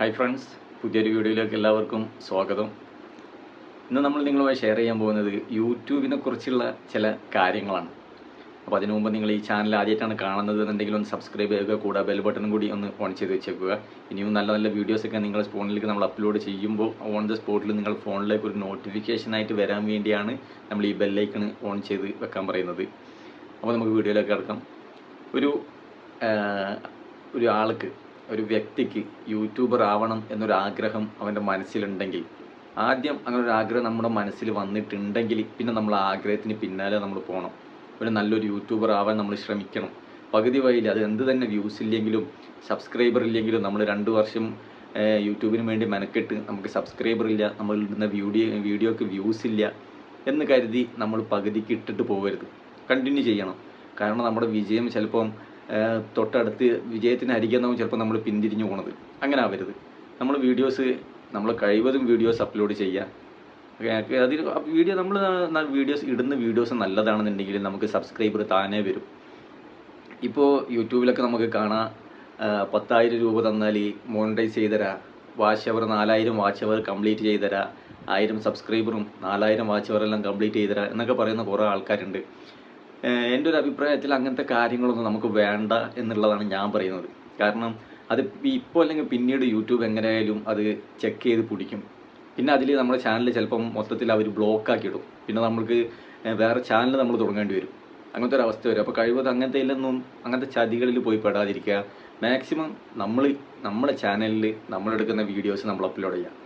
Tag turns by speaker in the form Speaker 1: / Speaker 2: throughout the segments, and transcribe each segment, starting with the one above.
Speaker 1: hi friends പുതിയൊരു വീഡിയോയിലേക്ക് എല്ലാവർക്കും സ്വാഗതം ഇന്ന് നമ്മൾ നിങ്ങളുമായി ഷെയർ ചെയ്യാൻ പോകുന്നത് യൂട്യൂബിനെ കുറിച്ചുള്ള ചില കാര്യങ്ങളാണ് അപ്പോൾ അതിനു മുമ്പ് നിങ്ങൾ ഈ ചാനൽ ആദ്യമായിട്ടാണ് കാണുന്നത് എന്നുണ്ടെങ്കിൽ ഒന്ന് സബ്സ്ക്രൈബ് ചെയ്യുക കൂടെ ബെൽ ബട്ടൺ കൂടി ഒന്ന് ഓൺ ചെയ്ത് വെച്ചേക്കുക ഇനിയും നല്ല നല്ല വീഡിയോസൊക്കെ നിങ്ങൾ ഫോണിലേക്ക് നമ്മൾ അപ്ലോഡ് ചെയ്യുമ്പോൾ ഓൺ ദ സ്പോട്ടിൽ നിങ്ങൾ ഫോണിലേക്ക് ഒരു നോട്ടിഫിക്കേഷനായിട്ട് വരാൻ വേണ്ടിയാണ് നമ്മൾ ഈ ബെല്ലൈക്കൺ ഓൺ ചെയ്ത് വെക്കാൻ പറയുന്നത് അപ്പോൾ നമുക്ക് വീഡിയോയിലേക്ക് കിടക്കാം ഒരു ഒരു ആൾക്ക് ഒരു വ്യക്തിക്ക് യൂട്യൂബർ ആവണം എന്നൊരു ആഗ്രഹം അവൻ്റെ മനസ്സിലുണ്ടെങ്കിൽ ആദ്യം അങ്ങനെ ഒരു ആഗ്രഹം നമ്മുടെ മനസ്സിൽ വന്നിട്ടുണ്ടെങ്കിൽ പിന്നെ നമ്മൾ ആഗ്രഹത്തിന് പിന്നാലെ നമ്മൾ പോകണം ഒരു നല്ലൊരു യൂട്യൂബർ ആവാൻ നമ്മൾ ശ്രമിക്കണം പകുതി വഴിയിൽ അത് എന്ത് തന്നെ വ്യൂസ് ഇല്ലെങ്കിലും സബ്സ്ക്രൈബർ ഇല്ലെങ്കിലും നമ്മൾ രണ്ട് വർഷം യൂട്യൂബിന് വേണ്ടി മെനക്കെട്ട് നമുക്ക് സബ്സ്ക്രൈബർ ഇല്ല നമ്മൾ ഇടുന്ന വീഡിയോ വീഡിയോക്ക് വ്യൂസ് ഇല്ല എന്ന് കരുതി നമ്മൾ പകുതിക്ക് ഇട്ടിട്ട് പോകരുത് കണ്ടിന്യൂ ചെയ്യണം കാരണം നമ്മുടെ വിജയം ചിലപ്പം തൊട്ടടുത്ത് വിജയത്തിന് അരികെന്നാവും ചിലപ്പോൾ നമ്മൾ പിന്തിരിഞ്ഞു പോണത് അങ്ങനെ ആവരുത് നമ്മൾ വീഡിയോസ് നമ്മൾ കഴിവതും വീഡിയോസ് അപ്ലോഡ് ചെയ്യുക അതിൽ വീഡിയോ നമ്മൾ വീഡിയോസ് ഇടുന്ന വീഡിയോസ് നല്ലതാണെന്നുണ്ടെങ്കിൽ നമുക്ക് സബ്സ്ക്രൈബർ താനേ വരും ഇപ്പോൾ യൂട്യൂബിലൊക്കെ നമുക്ക് കാണാം പത്തായിരം രൂപ തന്നാൽ മോണിറ്റൈസ് ചെയ്തരാ വാച്ച് അവർ നാലായിരം വാച്ച് അവർ കംപ്ലീറ്റ് ചെയ്തരാ ആയിരം സബ്സ്ക്രൈബറും നാലായിരം വാച്ച് അവർ എല്ലാം കംപ്ലീറ്റ് ചെയ്തരാ എന്നൊക്കെ പറയുന്ന കുറേ ആൾക്കാരുണ്ട് എൻ്റെ ഒരു അഭിപ്രായത്തിൽ അങ്ങനത്തെ കാര്യങ്ങളൊന്നും നമുക്ക് വേണ്ട എന്നുള്ളതാണ് ഞാൻ പറയുന്നത് കാരണം അത് ഇപ്പോൾ അല്ലെങ്കിൽ പിന്നീട് യൂട്യൂബ് എങ്ങനെയായാലും അത് ചെക്ക് ചെയ്ത് പിടിക്കും പിന്നെ അതിൽ നമ്മുടെ ചാനൽ ചിലപ്പം മൊത്തത്തിൽ അവർ ബ്ലോക്കാക്കി ഇടും പിന്നെ നമ്മൾക്ക് വേറെ ചാനൽ നമ്മൾ തുടങ്ങേണ്ടി വരും അങ്ങനത്തെ ഒരു അവസ്ഥ വരും അപ്പോൾ കഴിവത് അങ്ങനത്തെ ഇല്ലെന്നും അങ്ങനത്തെ ചതികളിൽ പോയി പെടാതിരിക്കുക മാക്സിമം നമ്മൾ നമ്മുടെ ചാനലിൽ നമ്മളെടുക്കുന്ന വീഡിയോസ് നമ്മൾ അപ്ലോഡ് ചെയ്യുക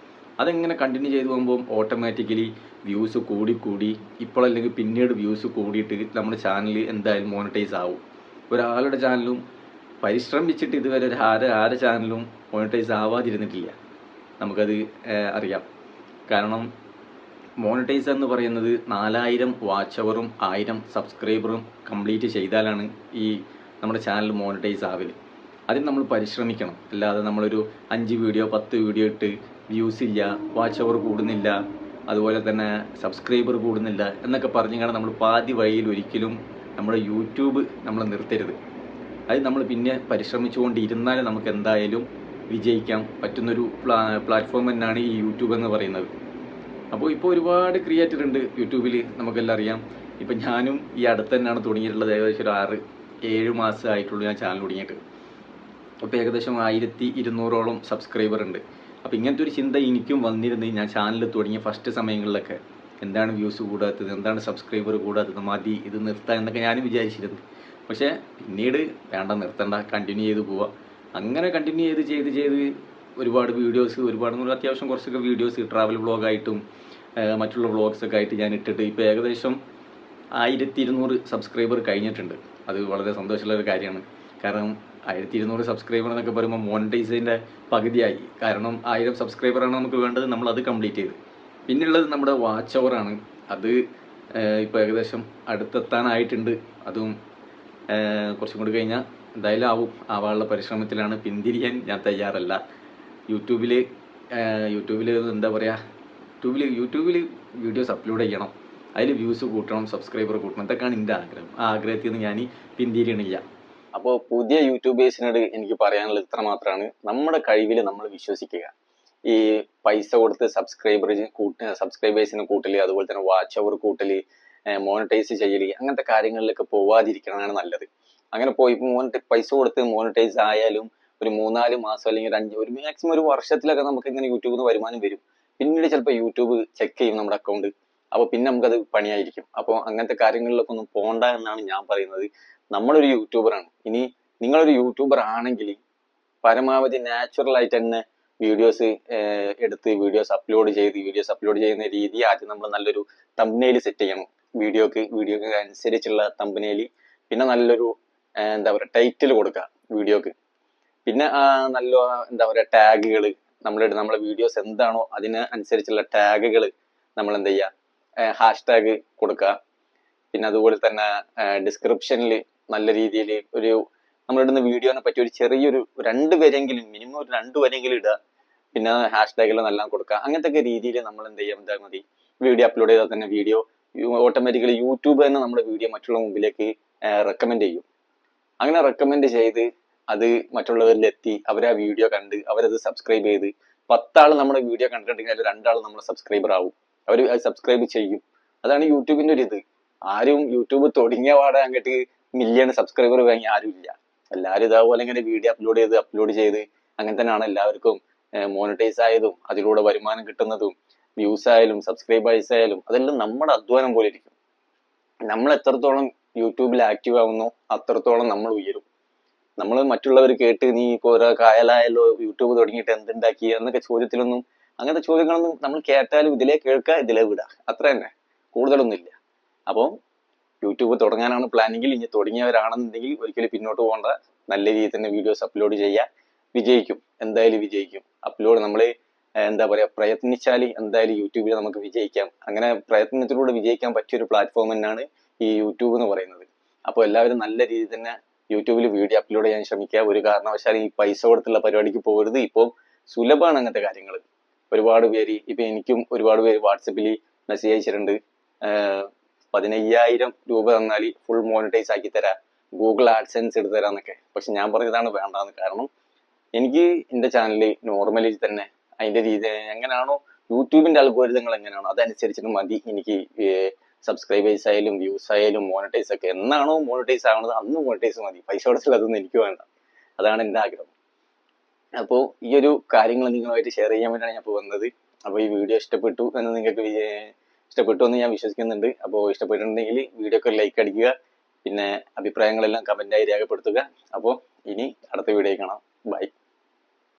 Speaker 1: അതെങ്ങനെ കണ്ടിന്യൂ ചെയ്തു പോകുമ്പോൾ ഓട്ടോമാറ്റിക്കലി വ്യൂസ് കൂടി കൂടി ഇപ്പോഴല്ലെങ്കിൽ പിന്നീട് വ്യൂസ് കൂടിയിട്ട് നമ്മുടെ ചാനൽ എന്തായാലും മോണിറ്റൈസ് ആവും ഒരാളുടെ ചാനലും പരിശ്രമിച്ചിട്ട് ഇതുവരെ ഒരു ആര ആര ചാനലും മോണിറ്റൈസ് ആവാതിരുന്നിട്ടില്ല നമുക്കത് അറിയാം കാരണം മോണിറ്റൈസ് എന്ന് പറയുന്നത് നാലായിരം വാച്ച് അവറും ആയിരം സബ്സ്ക്രൈബറും കംപ്ലീറ്റ് ചെയ്താലാണ് ഈ നമ്മുടെ ചാനൽ മോണിറ്റൈസ് ആവല് അതിന് നമ്മൾ പരിശ്രമിക്കണം അല്ലാതെ നമ്മളൊരു അഞ്ച് വീഡിയോ പത്ത് വീഡിയോ ഇട്ട് വ്യൂസ് ഇല്ല വാച്ച് അവർ കൂടുന്നില്ല അതുപോലെ തന്നെ സബ്സ്ക്രൈബർ കൂടുന്നില്ല എന്നൊക്കെ പറഞ്ഞു കാരണം നമ്മൾ പാതി വഴിയിൽ ഒരിക്കലും നമ്മുടെ യൂട്യൂബ് നമ്മൾ നിർത്തരുത് അത് നമ്മൾ പിന്നെ പരിശ്രമിച്ചുകൊണ്ടിരുന്നാൽ നമുക്ക് എന്തായാലും വിജയിക്കാൻ പറ്റുന്നൊരു പ്ലാ പ്ലാറ്റ്ഫോം തന്നെയാണ് ഈ യൂട്യൂബ് എന്ന് പറയുന്നത് അപ്പോൾ ഇപ്പോൾ ഒരുപാട് ക്രിയേറ്റർ ഉണ്ട് യൂട്യൂബിൽ നമുക്കെല്ലാം അറിയാം ഇപ്പം ഞാനും ഈ അടുത്ത് തന്നെയാണ് തുടങ്ങിയിട്ടുള്ളത് ഏകദേശം ഒരു ആറ് ഏഴ് മാസം ആയിട്ടുള്ളൂ ഞാൻ ചാനൽ തുടങ്ങിയിട്ട് അപ്പോൾ ഏകദേശം ആയിരത്തി ഇരുന്നൂറോളം സബ്സ്ക്രൈബർ ഉണ്ട് അപ്പോൾ ഇങ്ങനത്തെ ഒരു ചിന്ത എനിക്കും വന്നിരുന്നത് ഞാൻ ചാനൽ തുടങ്ങിയ ഫസ്റ്റ് സമയങ്ങളിലൊക്കെ എന്താണ് വ്യൂസ് കൂടാത്തത് എന്താണ് സബ്സ്ക്രൈബർ കൂടാത്തത് മതി ഇത് നിർത്താം എന്നൊക്കെ ഞാനും വിചാരിച്ചിരുന്നു പക്ഷേ പിന്നീട് വേണ്ട നിർത്തണ്ട കണ്ടിന്യൂ ചെയ്ത് പോവാം അങ്ങനെ കണ്ടിന്യൂ ചെയ്ത് ചെയ്ത് ചെയ്ത് ഒരുപാട് വീഡിയോസ് ഒരുപാട് നമ്മൾ അത്യാവശ്യം കുറച്ചൊക്കെ വീഡിയോസ് ട്രാവൽ വ്ളോഗായിട്ടും മറ്റുള്ള വ്ളോഗ്സൊക്കെ ആയിട്ട് ഞാൻ ഇട്ടിട്ട് ഇപ്പോൾ ഏകദേശം ആയിരത്തി ഇരുന്നൂറ് സബ്സ്ക്രൈബർ കഴിഞ്ഞിട്ടുണ്ട് അത് വളരെ സന്തോഷമുള്ള ഒരു കാര്യമാണ് കാരണം ആയിരത്തി ഇരുന്നൂറ് സബ്സ്ക്രൈബർ എന്നൊക്കെ പറയുമ്പോൾ മോണിറ്റൈസിൻ്റെ പകുതിയായി കാരണം ആയിരം സബ്സ്ക്രൈബറാണ് നമുക്ക് വേണ്ടത് നമ്മൾ അത് കംപ്ലീറ്റ് ചെയ്ത് പിന്നെയുള്ളത് നമ്മുടെ വാച്ച് ഓവറാണ് അത് ഇപ്പോൾ ഏകദേശം അടുത്തെത്താനായിട്ടുണ്ട് അതും കുറച്ചും കൂടി കഴിഞ്ഞാൽ എന്തായാലും ആവും ആവാനുള്ള പരിശ്രമത്തിലാണ് പിന്തിരിയാൻ ഞാൻ തയ്യാറല്ല യൂട്യൂബിൽ യൂട്യൂബിൽ എന്താ പറയുക യൂട്യൂബിൽ യൂട്യൂബിൽ വീഡിയോസ് അപ്ലോഡ് ചെയ്യണം അതിൽ വ്യൂസ് കൂട്ടണം സബ്സ്ക്രൈബർ കൂട്ടണം ഇതൊക്കെയാണ് എൻ്റെ ആഗ്രഹം ആ ആഗ്രഹത്തിൽ നിന്ന് ഞാൻ പിന്തിരിയണില്ല അപ്പോൾ പുതിയ യൂട്യൂബേഴ്സിനോട് എനിക്ക് പറയാനുള്ളത് ഇത്ര മാത്രമാണ് നമ്മുടെ കഴിവിൽ നമ്മൾ വിശ്വസിക്കുക ഈ പൈസ കൊടുത്ത് സബ്സ്ക്രൈബർ കൂട്ട സബ്സ്ക്രൈബേഴ്സിനെ കൂട്ടൽ അതുപോലെ തന്നെ വാച്ച് അവർ കൂട്ടൽ മോണിറ്റൈസ് ചെയ്യൽ അങ്ങനത്തെ കാര്യങ്ങളിലൊക്കെ പോവാതിരിക്കണതാണ് നല്ലത് അങ്ങനെ പോയി മോണിറ്റൈ പൈസ കൊടുത്ത് മോണിറ്റൈസ് ആയാലും ഒരു മൂന്നാല് മാസം അല്ലെങ്കിൽ ഒരു അഞ്ച് ഒരു മാക്സിമം ഒരു വർഷത്തിലൊക്കെ നമുക്ക് ഇങ്ങനെ യൂട്യൂബിൽ നിന്ന് വരുമാനം വരും പിന്നീട് ചിലപ്പോൾ യൂട്യൂബ് ചെക്ക് ചെയ്യും നമ്മുടെ അക്കൗണ്ട് അപ്പോൾ പിന്നെ നമുക്കത് പണിയായിരിക്കും അപ്പോൾ അങ്ങനത്തെ കാര്യങ്ങളിലൊക്കെ ഒന്നും പോണ്ട എന്നാണ് ഞാൻ പറയുന്നത് നമ്മളൊരു യൂട്യൂബറാണ് ഇനി നിങ്ങളൊരു യൂട്യൂബർ ആണെങ്കിൽ പരമാവധി നാച്ചുറൽ ആയിട്ട് തന്നെ വീഡിയോസ് എടുത്ത് വീഡിയോസ് അപ്ലോഡ് ചെയ്ത് വീഡിയോസ് അപ്ലോഡ് ചെയ്യുന്ന രീതി ആദ്യം നമ്മൾ നല്ലൊരു തമ്പനയിൽ സെറ്റ് ചെയ്യണം വീഡിയോക്ക് വീഡിയോക്ക് അനുസരിച്ചുള്ള തമ്പനയിൽ പിന്നെ നല്ലൊരു എന്താ പറയുക ടൈറ്റിൽ കൊടുക്കുക വീഡിയോക്ക് പിന്നെ നല്ല എന്താ പറയുക ടാഗുകൾ നമ്മൾ നമ്മളെ വീഡിയോസ് എന്താണോ അതിന് അനുസരിച്ചുള്ള ടാഗുകൾ നമ്മൾ എന്ത് ചെയ്യുക ഹാഷ്ടാഗ് കൊടുക്കുക പിന്നെ അതുപോലെ തന്നെ ഡിസ്ക്രിപ്ഷനിൽ നല്ല രീതിയിൽ ഒരു നമ്മളിടുന്ന വീഡിയോനെ പറ്റി ഒരു ചെറിയൊരു രണ്ട് പേരെങ്കിലും മിനിമം ഒരു രണ്ട് പേരെങ്കിലും ഇടുക പിന്നെ ഹാഷ് ടാഗെല്ലാം എല്ലാം കൊടുക്കുക അങ്ങനത്തെ ഒക്കെ രീതിയിൽ നമ്മൾ എന്ത് ചെയ്യാൻ എന്താ മതി വീഡിയോ അപ്ലോഡ് ചെയ്താൽ തന്നെ വീഡിയോ ഓട്ടോമാറ്റിക്കലി യൂട്യൂബ് തന്നെ നമ്മുടെ വീഡിയോ മറ്റുള്ള മുമ്പിലേക്ക് റെക്കമെൻഡ് ചെയ്യും അങ്ങനെ റെക്കമെൻഡ് ചെയ്ത് അത് എത്തി അവരെ ആ വീഡിയോ കണ്ട് അവരത് സബ്സ്ക്രൈബ് ചെയ്ത് പത്താൾ നമ്മുടെ വീഡിയോ കണ്ടിട്ടുണ്ടെങ്കിൽ അതിൽ രണ്ടാൾ നമ്മുടെ സബ്സ്ക്രൈബർ ആവും അവർ സബ്സ്ക്രൈബ് ചെയ്യും അതാണ് യൂട്യൂബിന്റെ ഒരു ഇത് ആരും യൂട്യൂബ് തുടങ്ങിയ പാടെ അങ്ങോട്ട് മില്യൺ സബ്സ്ക്രൈബർ വാങ്ങി ആരുമില്ല എല്ലാവരും ഇതേപോലെ ഇങ്ങനെ വീഡിയോ അപ്ലോഡ് ചെയ്ത് അപ്ലോഡ് ചെയ്ത് അങ്ങനെ തന്നെയാണ് എല്ലാവർക്കും മോണിറ്റൈസ് ആയതും അതിലൂടെ വരുമാനം കിട്ടുന്നതും വ്യൂസ് ആയാലും സബ്സ്ക്രൈബേഴ്സ് ആയാലും അതെല്ലാം നമ്മുടെ അധ്വാനം പോലെ ഇരിക്കും നമ്മൾ എത്രത്തോളം യൂട്യൂബിൽ ആക്റ്റീവ് ആവുന്നോ അത്രത്തോളം നമ്മൾ ഉയരും നമ്മൾ മറ്റുള്ളവർ കേട്ട് നീ ഓരോ കായലായാലോ യൂട്യൂബ് തുടങ്ങിയിട്ട് എന്തുണ്ടാക്കി എന്നൊക്കെ ചോദ്യത്തിലൊന്നും അങ്ങനത്തെ ചോദ്യങ്ങളൊന്നും നമ്മൾ കേട്ടാലും ഇതിലേ കേൾക്കുക ഇതിലേ വിടുക അത്ര തന്നെ കൂടുതലൊന്നുമില്ല അപ്പോൾ യൂട്യൂബ് തുടങ്ങാനാണ് പ്ലാനിങ്ങിൽ ഇനി തുടങ്ങിയവരാണെന്നുണ്ടെങ്കിൽ ഒരിക്കലും പിന്നോട്ട് പോകേണ്ട നല്ല രീതിയിൽ തന്നെ വീഡിയോസ് അപ്ലോഡ് ചെയ്യുക വിജയിക്കും എന്തായാലും വിജയിക്കും അപ്ലോഡ് നമ്മൾ എന്താ പറയുക പ്രയത്നിച്ചാൽ എന്തായാലും യൂട്യൂബിൽ നമുക്ക് വിജയിക്കാം അങ്ങനെ പ്രയത്നത്തിലൂടെ വിജയിക്കാൻ പറ്റിയ ഒരു പ്ലാറ്റ്ഫോം തന്നെയാണ് ഈ യൂട്യൂബ് എന്ന് പറയുന്നത് അപ്പോൾ എല്ലാവരും നല്ല രീതിയിൽ തന്നെ യൂട്യൂബിൽ വീഡിയോ അപ്ലോഡ് ചെയ്യാൻ ശ്രമിക്കുക ഒരു കാരണവശാലും ഈ പൈസ കൊടുത്തുള്ള പരിപാടിക്ക് പോകരുത് ഇപ്പോൾ സുലഭമാണ് അങ്ങനത്തെ കാര്യങ്ങൾ ഒരുപാട് പേര് ഇപ്പം എനിക്കും ഒരുപാട് പേര് വാട്സപ്പിൽ മെസ്സേജ് അയച്ചിട്ടുണ്ട് പതിനയ്യായിരം രൂപ തന്നാൽ ഫുൾ മോണിറ്റൈസ് ആക്കി തരാം ഗൂഗിൾ ആഡ്സെൻസ് എടുത്ത് തരാന്നൊക്കെ പക്ഷെ ഞാൻ പറഞ്ഞതാണ് വേണ്ടതെന്ന് കാരണം എനിക്ക് എന്റെ ചാനലിൽ നോർമലി തന്നെ അതിന്റെ രീതി എങ്ങനെയാണോ യൂട്യൂബിന്റെ അൽഗോരിതങ്ങൾ എങ്ങനെയാണോ അതനുസരിച്ചിട്ട് മതി എനിക്ക് സബ്സ്ക്രൈബേഴ്സ് ആയാലും വ്യൂസ് ആയാലും മോണിറ്റൈസ് ഒക്കെ എന്നാണോ മോണിറ്റൈസ് ആവുന്നത് അന്ന് മോണിറ്റൈസ് മതി പൈസ അടച്ചില്ല അതൊന്നും എനിക്ക് വേണ്ട അതാണ് എൻ്റെ ആഗ്രഹം അപ്പോൾ ഈ ഒരു കാര്യങ്ങൾ നിങ്ങളുമായിട്ട് ഷെയർ ചെയ്യാൻ വേണ്ടിയാണ് ഞാൻ ഇപ്പോൾ വന്നത് അപ്പോൾ ഈ വീഡിയോ ഇഷ്ടപ്പെട്ടു എന്ന് നിങ്ങൾക്ക് ഇഷ്ടപ്പെട്ടു എന്ന് ഞാൻ വിശ്വസിക്കുന്നുണ്ട് അപ്പോൾ ഇഷ്ടപ്പെട്ടിട്ടുണ്ടെങ്കിൽ വീഡിയോക്ക് ലൈക്ക് അടിക്കുക പിന്നെ അഭിപ്രായങ്ങളെല്ലാം കമൻറ്റായി രേഖപ്പെടുത്തുക അപ്പോൾ ഇനി അടുത്ത വീഡിയോ കാണാം ബൈ